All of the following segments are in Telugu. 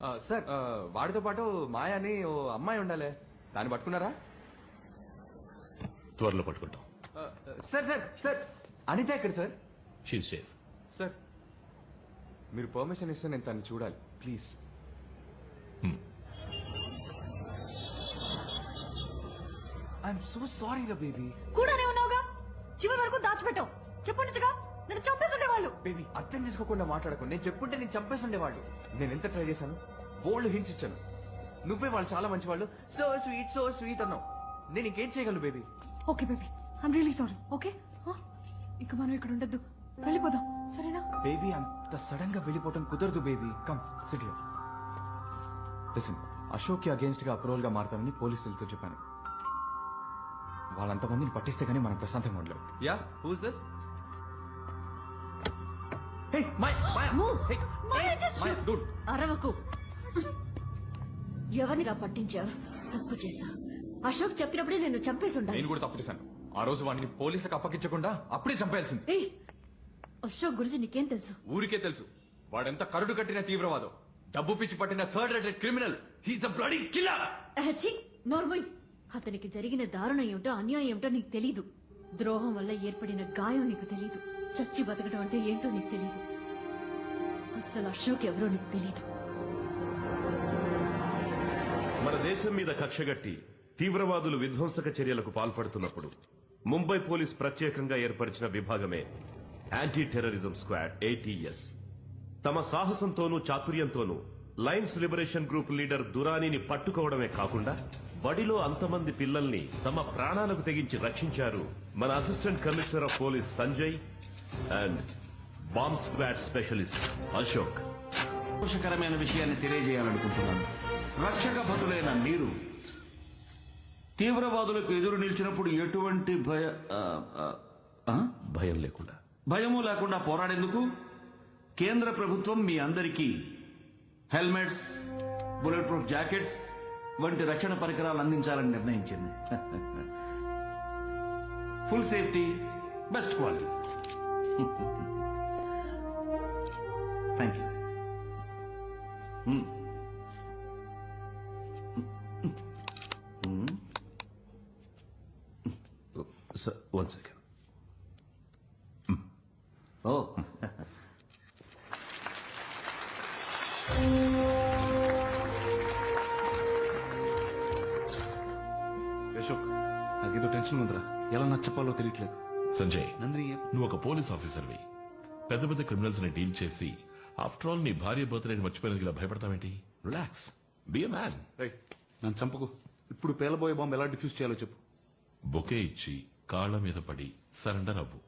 ఆ, సార్ వాడితో పాటు మాయ అని ఓ అమ్మాయి ఉండాలి. దాన్ని పట్టుకున్నారా? త్వరలో పట్టుకుంటాం. సార్ సార్ సార్ అనిత ఎక్కడ సార్? షీ సేఫ్ సార్ మీరు పర్మిషన్ ఇస్తే నేను తను చూడాలి. ప్లీజ్. ఐఎమ్ సో సారీ రా బేబీ కూడానే ఉన్నావుగా? చివరి వరకు దాచిపెట్టావు. చెప్పుండగా నన్ను చంపేస్తుండే వాళ్ళు బేబీ అర్థం చేసుకోకుండా మాట్లాడకు. నేను చెప్పుంటే నేను చంపేస్తుండేవాళ్ళు నేను ఎంత ట్రై చేశాను? బోల్డ్ హింట్స్ ఇచ్చాను. నువ్వే వాళ్ళు చాలా మంచి వాళ్ళు సో స్వీట్ సో స్వీట్ అన్నావు. నేను ఇంకేం చేయగలను baby? Okay baby I'm really sorry okay ఇక మనం ఇక్కడ ఉండొద్దు. వెళ్ళిపోదాం. సరేనా? బేబీ అంత సడన్గా వెళ్ళిపోవటం కుదరదు baby. Come sit here listen అశోక్కి అగేన్స్ట్గా అప్రూవల్గా మారుతామని పోలీసులతో చెప్పాను. వాళ్ళంత మందిని పట్టిస్తే గానీ మనం ప్రశాంతంగా ఉండలేం. Yeah who's this Move. Maya, just shoot. అరవకు. ఎవరినిరా పట్టించావు? తప్పు చేశా. అశోక్ చెప్పినప్పుడే నేను చంపేసి ఉండాలి నేను కూడా తప్పు చేశాను. ఆ రోజు వాడిని పోలీసులకు అప్పగించకుండా అప్పుడే చంపేయాల్సింది. ఏయ్ అశోక్ గురించి నీకేం తెలుసు? ఊరికే తెలుసు. వాడెంత కరుడు కట్టిన తీవ్రవాదం. డబ్బు పిచ్చి పట్టిన third rated criminal. He's a bloody killer అహచి నోర్మోయ్. అతనికి జరిగిన దారుణం ఏమిటో అన్యాయం ఏమిటో నీకు తెలీదు. ద్రోహం వల్ల ఏర్పడిన గాయం నీకు తెలీదు. చచ్చి బతకడం అంటే ఏంటో నీకు తెలియదు అసలు అశోక్ ఎవరో నీకు తెలియదు మన దేశం మీద కక్షగట్టి తీవ్రవాదులు విధ్వంసక చర్యలకు పాల్పడుతున్నప్పుడు ముంబై పోలీస్ ప్రత్యేకంగా ఏర్పరిచిన విభాగమే యాంటీ టెర్రరిజం స్క్వాడ్ ఏటీఎస్ తమ సాహసంతోనూ చాతుర్యంతోనూ లయన్స్ లిబరేషన్ గ్రూప్ లీడర్ దురానీని పట్టుకోవడమే కాకుండా బడిలో అంతమంది పిల్లల్ని తమ ప్రాణాలకు తెగించి రక్షించారు మన assistant commissioner of police Sanjay and bomb squad specialist Ashok సంతోషకరమైన విషయాన్ని తెలియజేయాలనుకుంటున్నాను. రక్షక భటులైన మీరు తీవ్రవాదులకు ఎదురు నిలిచినప్పుడు ఎటువంటి భయ? భయం లేకుండా. భయము లేకుండా పోరాడేందుకు? కేంద్ర ప్రభుత్వం మీ అందరికీ హెల్మెట్స్ బుల్లెట్ ప్రూఫ్ జాకెట్స్ వంటి రక్షణ పరికరాలు అందించాలని నిర్ణయించింది. Full safety best quality thank you one second oh Ashok నాకేదో టెన్షన్ ఉందిరా. ఎలా నచ్చపాలో తెలియట్లేదు. సంజయ్ నువ్వు ఒక పోలీస్ ఆఫీసర్వి. పెద్ద పెద్ద క్రిమినల్స్ని డీల్ చేసి ఆఫ్టర్ ఆల్ నీ భార్య బర్త్డేని మర్చిపోయినందుకు ఇలా భయపడతావేంటి? రిలాక్స్. Be a man. రేయ్ నన్ను చంపకు. ఇప్పుడు పేలబోయే బాంబు ఎలా డిఫ్యూజ్ చేయాలో చెప్పు. బొకే ఇచ్చి కాళ్ళ మీద పడి సరెండర్ అవ్వు.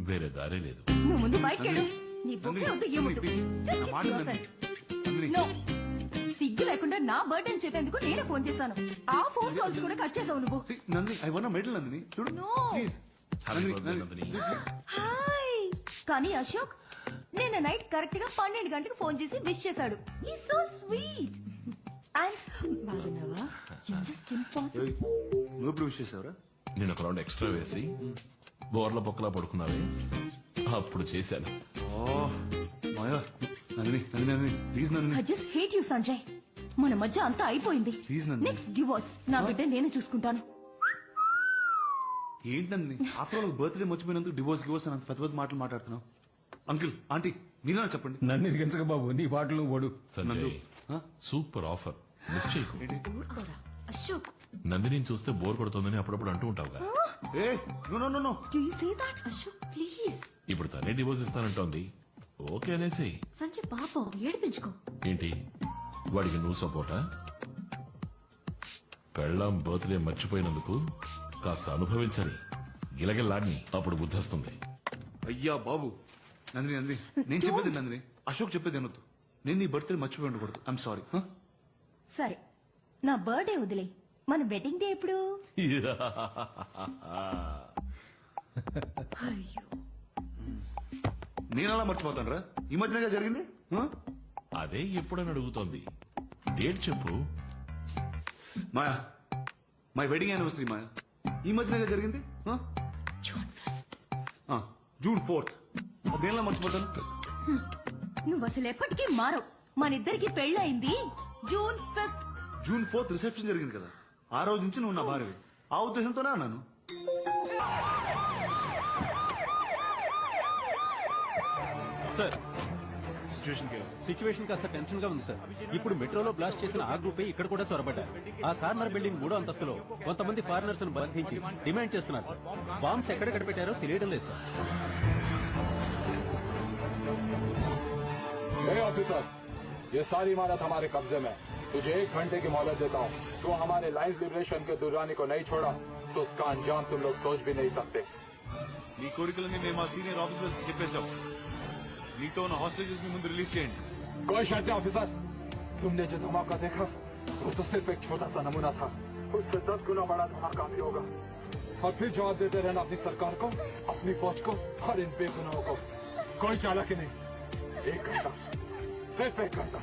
వేరే దారే లేదు. నువ్వు ముందు బయటికి వెళ్ళు నీ బుక్కే వద్దు ఏమొద్దు please. Just నా keep మాట yourself. నందిని. No. సిగ్గు లేకుండా నా బర్త్డే అని చెప్పేందుకు నేను ఫోన్ చేశాను. ఆ ఫోన్ కాల్స్ కూడా కట్ చేసావు నువ్వు. See, Nandini I won medal Nandini. చూడు. No. ప్లీజ్. హాయ్ కానీ అశోక్ నిన్న నైట్ కరెక్ట్గా పన్నెండు గంటలకు ఫోన్ చేసి విష్ చేశాడు. ఈ సో స్వీట్ అండ్ బాగున్నావా? జస్ట్ ఇంపాసిబుల్ నువ్వు ఎప్పుడు విష్ చేసావురా? నేను ఒక రౌండ్ ఎక్స్ట్రా వేసి బోర్ల బొక్కలా పడుకున్నావే. అప్పుడు చేశాను. ఓ Maya. Nandini Nandini Nandini please Nandini I just hate you Sanjay మన మధ్య అంతా అయిపోయింది. నెక్స్ట్ డివోర్స్ నా బిడ్డ నేను చూసుకుంటాను. ఏంటి నందిని ఆఫ్టర్ ఆల్ బర్త్డే మర్చిపోయినందుకు డివోర్స్ డివోర్స్ అని అంత పెద్ద పెద్ద మాటలు మాట్లాడుతున్నావు. అంకిల్ ఆంటీ మీరేనా చెప్పండి. నన్ను ఇరిగించక బాబు నీ పాటలు సంజయ్ ఆ? Super offer. మిస్ చేయకు. ఊరుకోరా. అశోక్. నందిని చూస్తే బోర్ కొడుతుందని అప్పుడప్పుడు అంటూ ఉంటావుగా. ఏ no no no no do you say that Ashok? Please ఇప్పుడు తనే డివోర్స్ ఇస్తానంటోంది. ఓకే అనేసి. సంజయ్ పాపం ఏడిపించుకో. ఏంటి? వాడికి నువ్వు సపోర్టా పెళ్ళాం బర్త్డే మర్చిపోయినందుకు కాస్త అనుభవించని గిలగిల్లాడిని అప్పుడు బుద్ధొస్తుంది. అయ్యా బాబు. నందిని నందిని నేను చెప్పేది నందిని. అశోక్ చెప్పేది అనొద్దు. నేను నీ బర్త్డే మర్చిపోయి ఉండకూడదు. ఐఎమ్ సారీ సరే నా బర్త్డే వదిలే మన వెడ్డింగ్ డే ఎప్పుడు? అయ్యో. నేను అలా మర్చిపోతాను రా ఈ మధ్యనగా జరిగింది? అదే ఎప్పుడని అడుగుతోంది. డేట్ చెప్పు. Maya. My wedding anniversary Maya. ఈ మధ్యనగా జరిగింది? ఆ? జూన్ ఫోర్త్ నేను ఎలా మర్చిపోతాను? నువ్వు అసలు ఎప్పటికీ మారవు. మనిద్దరికి పెళ్ళయింది June fifth June fourth reception జరిగింది కదా. ఆ రోజు నుంచి నువ్వు నా భార్యవి. ఆ ఉద్దేశంతోనే అన్నాను. సార్ సిచ్యువేషన్ కాస్త టెన్షన్ గా ఉంది సార్ ఇప్పుడు మెట్రోలో బ్లాస్ట్ చేసిన ఆ గ్రూపే ఇక్కడ కూడా చొరబడ్డారు ఆ కార్నర్ బిల్డింగ్ మూడో అంతస్తులో కొంతమంది ఫారినర్స్ ను బంధించి డిమాండ్ చేస్తున్నారు సార్ బాంబ్స్ ఎక్కడ పెట్టారో తెలియడం లేదు సార్ ए ऑफिसर ये सारी इमारत हमारे कब्जे में है। तुझे एक घंटे की मोहलत देता हूँ तो हमारे लाइन्स लिबरेशन के दुरानी को नहीं छोड़ा तो उसका अंजाम तुम लोग सोच भी नहीं सकते నీ కోరికలని మేము మా సీనియర్ ఆఫీసర్స్ చెప్పేశాం लीटो ने हॉस्टेजेस भी मुंद रिलीज़ किए कोई शर्त ऑफिसर तुमने जो धमाका देखा, वो तो सिर्फ़ एक छोटा सा नमूना था। उससे दस गुना बड़ा धमाका भी होगा। और फिर जवाब देते रहना अपनी सरकार को, अपनी फौज को और इन बेगुनाहों को। कोई चालाकी नहीं। एक घंटा। सिर्फ़ एक घंटा।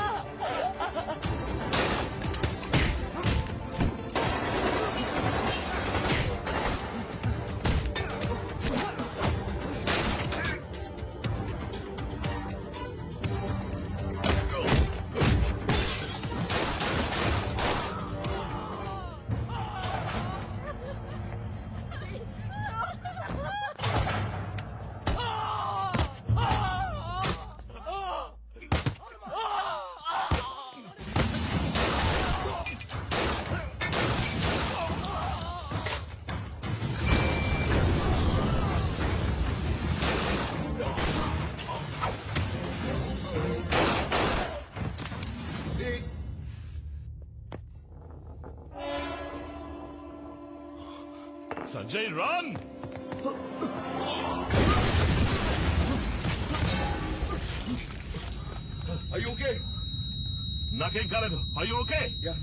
Sanjay, run! Are you okay? నాకేం కాలేదు ఐ ఓకే యా